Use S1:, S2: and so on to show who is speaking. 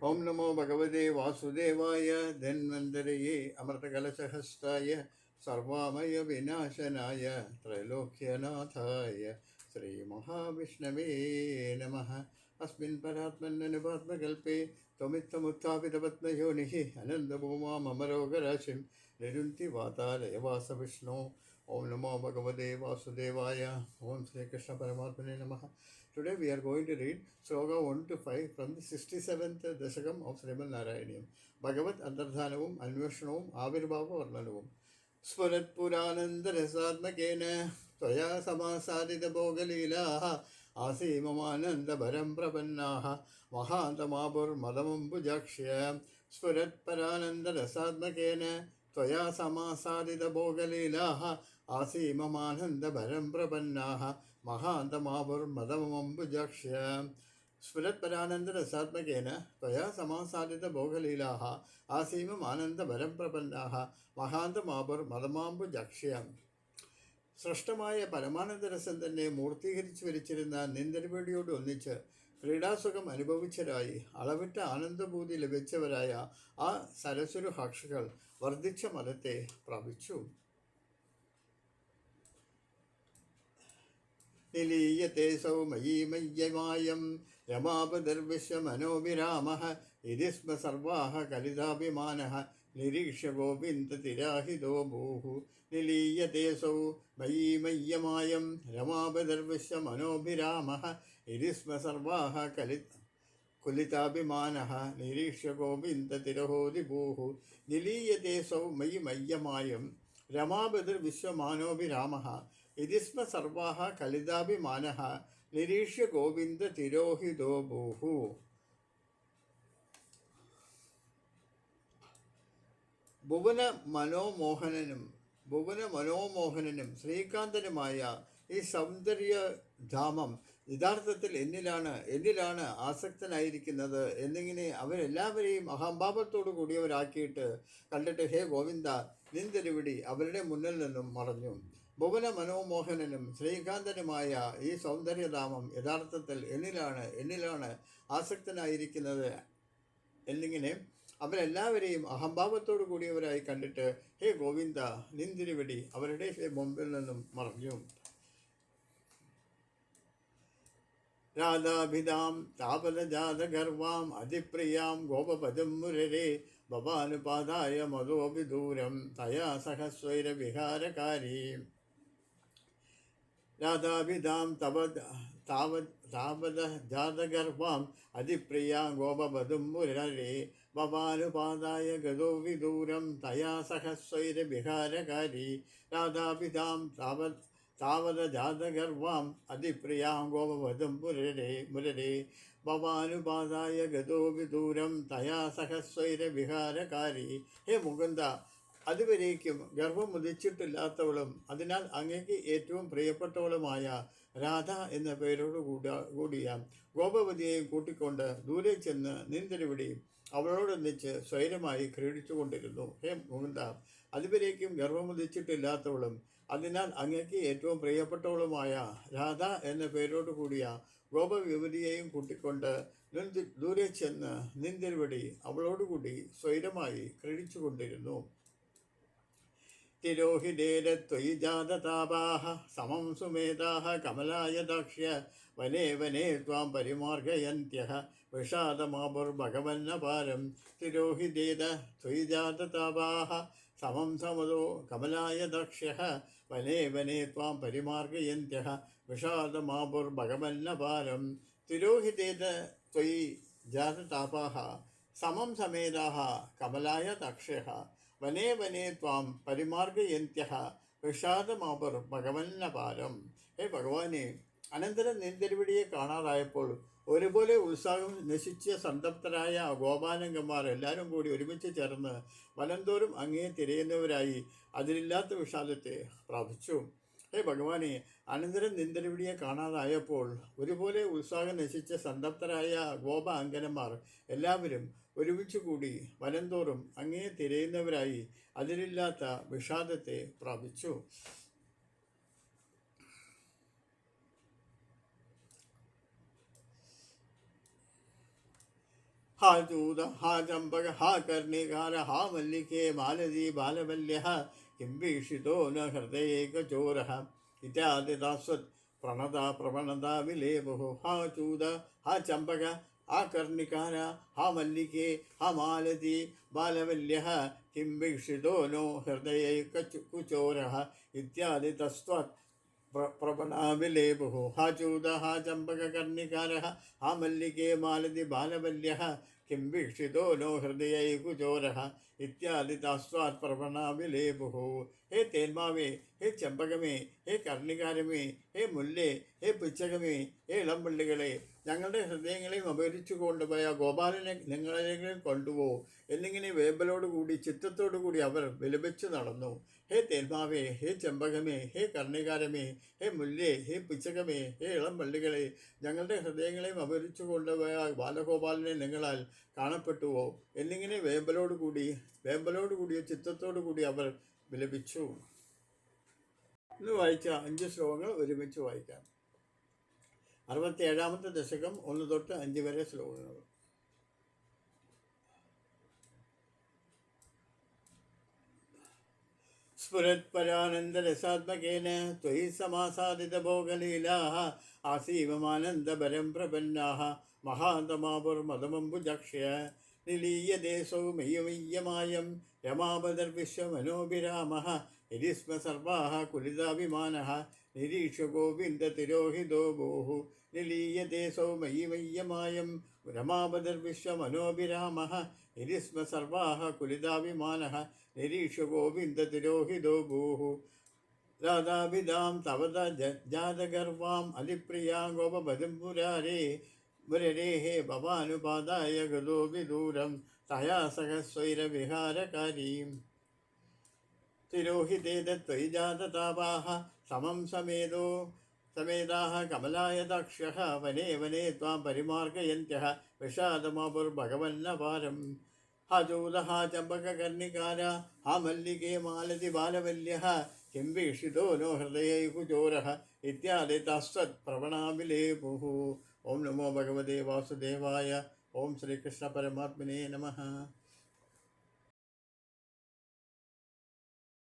S1: ഓം നമോ ഭഗവതേ വാസുദേവായ ധന്വന്തരയേ അമൃതകലശഹസ്തായ സർവാമയ വിനാശനായ ത്രൈലോക്യനാഥായ ശ്രീമഹാവിഷ്ണവേ നമ. അസ്മിൻ പരാത്മന്നനുപാത്മകൽപ്പേ ത്വമിത്തമുത്ഥാപിതപത്മയോനിः അനന്തഭൂമാമരോഗരാശിം നിരുന്തി Om Namo Bhagavate Vasudevaya. Om Sri Krishna Paramatmane Namaha. Today we are going to read Sloka 1 to 5 from the 67th Dashakam of Srimal Narayaniyam. Bhagavat Antardhanavum Anveshanavum Avirbhava Varmanavum. स्फुरत्पुरानन्दरसात्मकेन त्वया समासादितभोगलीलाः आसीममानन्दभरं प्रपन्नाः महान्तमापुर्मदमम्बुजाक्ष्य स्फुरत्परानन्दरसात्मकेन त्वया समासादितभोगलीलाः ആസീമമാനന്ദപരം പ്രപന്നാഹ മഹാന്തമാപുർമതമംബുജക്ഷ്യ സ്ഫുരത്പരാനന്ദരസാത്മകേന ത്വയാ സമാസാദിത ഭോഗലീലാഹ ആസീമമാനന്ദഭരം പ്രപന്നാഹ മഹാന്തമാപുർമതമാംബുജക്ഷ്യ സൃഷ്ടമായ പരമാനന്ദരസം തന്നെ മൂർത്തീകരിച്ചു വരിച്ചിരുന്ന നിന്ദർവേടിയോടൊന്നിച്ച് ക്രീഡാസുഖം അനുഭവിച്ചരായി അളവിട്ട ആനന്ദഭൂതി ലഭിച്ചവരായ ആ സരസ്വരു സാക്ഷികൾ വർദ്ധിച്ച മതത്തെ പ്രാപിച്ചു. നിലീയത്തെ സൗമയീമയ്യമായം രമാപദർവിശ്വമനോവിരാമः ഇതി സ്മ സർവാഹ കലിതാഭിമാനः നിരീക്ഷ ഗോവിന്ദതിരാഹിതോ ഭൂഹു. നിലീയത്തെ സൗ മയീമയ്യമായം രമാപദർവിശ്വമനോഭിരാമः ഇതി സ്മ സർവാഹ കലി കുലിതാഭിമാനः നിരീക്ഷ്യ ഗോവിന്ദതിരഹോദിഭൂः നിലീയത്തെ സൗ മയി മയ്യമായം രമാബദിർവിശ്വമാനോഭിരാമः ഇതി സ്മ സർവാः നിരീക്ഷ്യ ഗോവിന്ദ തിരോഹിതോ ബോഹു ഭുവന മനോമോഹനനും ഭുവന മനോമോഹനനും ശ്രീകാന്തനുമായ ഈ സൗന്ദര്യധാമം യഥാർത്ഥത്തിൽ എന്നിലാണ് എന്നിലാണ് ആസക്തനായിരിക്കുന്നത് എന്നിങ്ങനെ അവരെല്ലാവരെയും അഹംഭാവത്തോടു കൂടിയവരാക്കിയിട്ട് കണ്ടിട്ട് ഹേ ഗോവിന്ദ നിന്തിരുവിടി അവരുടെ മുന്നിൽ നിന്നും മറഞ്ഞു. ഭുവന മനോമോഹനനും ശ്രീകാന്തനുമായ ഈ സൗന്ദര്യധാമം യഥാർത്ഥത്തിൽ എന്നിലാണ് എന്നിലാണ് ആസക്തനായിരിക്കുന്നത്. എന്നിങ്ങനെ അവരെല്ലാവരെയും അഹംഭാവത്തോടു കൂടിയവരായി കണ്ടിട്ട് ഹേ ഗോവിന്ദ നിന്തിരുവടി അവരുടെ മുമ്പിൽ നിന്നും മറഞ്ഞു. രാധാഭിതാം താപലജാതഗർവാം അതിപ്രിയാം ഗോപപദം മുരരെ ഭവാനുപാതായ മതോപി ദൂരം തയാ സഹസ്വൈരവിഹാരകാരീ രാധാഭിതാം തവ താവത് താപത ജാതഗർഭാം അതിപ്രിയാ ഗോപവധും മുരരെ ഭവാനുപാതായ ഗതോ വിദൂരം തയാ സഹസ്വൈരവിഹാരകാരി രാധാഭിതാം താവത് താവത ജാതഗർവാം അതിപ്രിയാം ഗോപവധം മുരരെ. ഭവാനുപാതായ ഗതോ വിദൂരം തയാ സഹസ്വൈരവിഹാരകാരി ഹേ മുകുന്ദ അതുവരേക്കും ഗർഭം ഉദിച്ചിട്ടില്ലാത്തവളും അതിനാൽ അങ്ങേക്ക് ഏറ്റവും പ്രിയപ്പെട്ടവളുമായ രാധ എന്ന പേരോട് കൂട കൂടിയ ഗോപവതിയെയും കൂട്ടിക്കൊണ്ട് ദൂരെ ചെന്ന് നിന്തിരുവിടി അവളോടൊന്നിച്ച് സ്വൈരമായി ക്രീഡിച്ചു കൊണ്ടിരുന്നു ഹേ മുകുന്ദ അതുവരേക്കും ഗർഭമുദിച്ചിട്ടില്ലാത്തവളും അതിനാൽ അങ്ങേക്ക് ഏറ്റവും പ്രിയപ്പെട്ടവളുമായ രാധ എന്ന പേരോട് കൂടിയ ഗോപയുവതിയെയും കൂട്ടിക്കൊണ്ട് നിന്തി ദൂരെ ചെന്ന് നിന്തിരുവടി അവളോടുകൂടി സ്വൈരമായി ക്രീഡിച്ചു കൊണ്ടിരുന്നു തിരോഹിതേരത്വയി ജാതതാപാः സമം സുമേധാः കമലായ ദാക്ഷ്യ വനേ വനേ ത്വാം പരിമാർഗയന്ത്യः വിഷാദമാപുർഭഗവന്നപാരം തിരോഹിതേത ത്വയി ജാതതാപാः സമം സമതോ കമലായ ദക്ഷ്യः വനേ വനേ ത്വാം പരിമാർഗയന്ത്യः വിഷാദമാപുർഭഗവന്നപാരം തിരോഹിതേത ത്വയി ജാതതാപാः സമം സമേതാः കമലായ ദക്ഷ്യः വനേ വനേ ത്വാം പരിമാർഗയന്ത്യ വിഷാദമാപുർഭഗവന്നപാരം. ഹേ ഭഗവാനെ അനന്തരം നിന്തിരുവിടിയെ കാണാതായപ്പോൾ ഒരുപോലെ ഉത്സാഹം നശിച്ച സന്തപ്തരായ ഗോപാലങ്കന്മാർ എല്ലാവരും കൂടി ഒരുമിച്ച് ചേർന്ന് വലന്തോറും അങ്ങേ തിരയുന്നവരായി അതിലില്ലാത്ത വിഷാദത്തെ പ്രാപിച്ചു. ഹേ ഭഗവാനെ അനന്തരം നിന്ദരവിടിയെ കാണാതായപ്പോൾ ഒരുപോലെ ഉത്സാഹം നശിച്ച സന്തപ്തരായ ഗോപ അങ്കനന്മാർ എല്ലാവരും ഒരുമിച്ച് കൂടി വലന്തോറും അങ്ങേ തിരയുന്നവരായി അതിലില്ലാത്ത വിഷാദത്തെ പ്രാപിച്ചു. हा चूद हा चम्पक हा कर्णिकार हा मल्लिके मालती बालवल्यः किं वीक्षितो न हृदयेकचोरः इत्यादिदास्वत् प्रणता प्रवणता विलेपुः हा चूद हा चम्पक हा कर्णिकार हा मल्लिके हा मालती बालवल्यः किं वीक्षितो नो हृदयैककुचोरः इत्यादि तस्त्वत् प्र प्रपणाविलेपुः हा चूद हा हा मल्लिके मालति बालवल्यः। किं वीक्षितो नो हृदयैकुचोरः इत्यादि तस्वात् प्रपणाविलेपुः हे തേന്മാവേ ഹേ ചെമ്പകമേ ഹേ കർണികാരമേ ഹേ മുല്ലേ ഹേ പുച്ചകമേ ഹേ ഇളംപള്ളികളെ ഞങ്ങളുടെ ഹൃദയങ്ങളെയും അപഹരിച്ചു കൊണ്ടുപോയ ഗോപാലനെ നിങ്ങളിലേക്ക് കൊണ്ടുപോ എന്നിങ്ങനെ വേമ്പലോട് കൂടി ചിത്തത്തോടു കൂടി അവർ വിലപിച്ചു നടന്നു ഹേ തേന്മാവേ ഹേ ചെമ്പകമേ ഹേ കർണികാരമേ ഹേ മുല്ലേ ഹേ പുച്ചകമേ ഹേ ഇളം പള്ളികളെ ഞങ്ങളുടെ ഹൃദയങ്ങളെയും അപഹരിച്ചു കൊണ്ടുപോയ ബാലഗോപാലനെ നിങ്ങളാൽ കാണപ്പെട്ടുവോ? എന്നിങ്ങനെ വേമ്പലോട് കൂടി വേമ്പലോട് കൂടിയ ചിത്തത്തോടു കൂടി അവർ വിലപിച്ചു. ഇന്ന് വായിച്ച അഞ്ച് ശ്ലോകങ്ങൾ ഒരുമിച്ച് വായിക്കാം. അറുപത്തി ഏഴാമത്തെ ദശകം ഒന്ന് തൊട്ട് അഞ്ച് വരെ ശ്ലോകങ്ങൾ. स्फुरत्परानन्दरसात्मकेन त्वयि समासादितभोगलीलाः आसीवमानन्दभरं प्रपन्नाः महान्तमापुर्मदमम्बुजक्ष्य निलीयते सौमय्यमय्यमायं रमापदर्विश्वमनोभिरामः यदि स्म सर्वाः कुलिताभिमानः निरीक्ष्य गोविन्दतिरोहितो भोः निलीयते सौमय्यमय्यमायं रमापदर्विश्वमनोभिरामः यदि स्म सर्वाः कुलिताभिमानः निरीक्ष्य गोविन्दतिरोहितो भूः राधाभिधां तव जातगर्वाम् अलिप्रिया गोपपदं मुरारे मुररेः भवानुपादाय गतो विदूरं तया सह स्वैरविहारकारीम् तिरोहिते तत्त्वयि जाततापाः समं समेदो समेदाः कमलाय दक्ष्यः वने वने त्वां परिमार्गयन्त्यः विषादमापुर्भगवन्नपारम् ഹ ചൂലഹ ചമ്പകകർണികാര ഹ മല്ലികേ മാലതി ബാലവല്യ ചെമ്പിഷിതോ നോ ഹൃദയൈകുചോര ഇത്യാദി തസ്വത്പ്രവണാഭിലേപുഃ ഓം നമോ ഭഗവതേ വാസുദേവായ ഓം ശ്രീകൃഷ്ണ പരമാത്മനേ നമ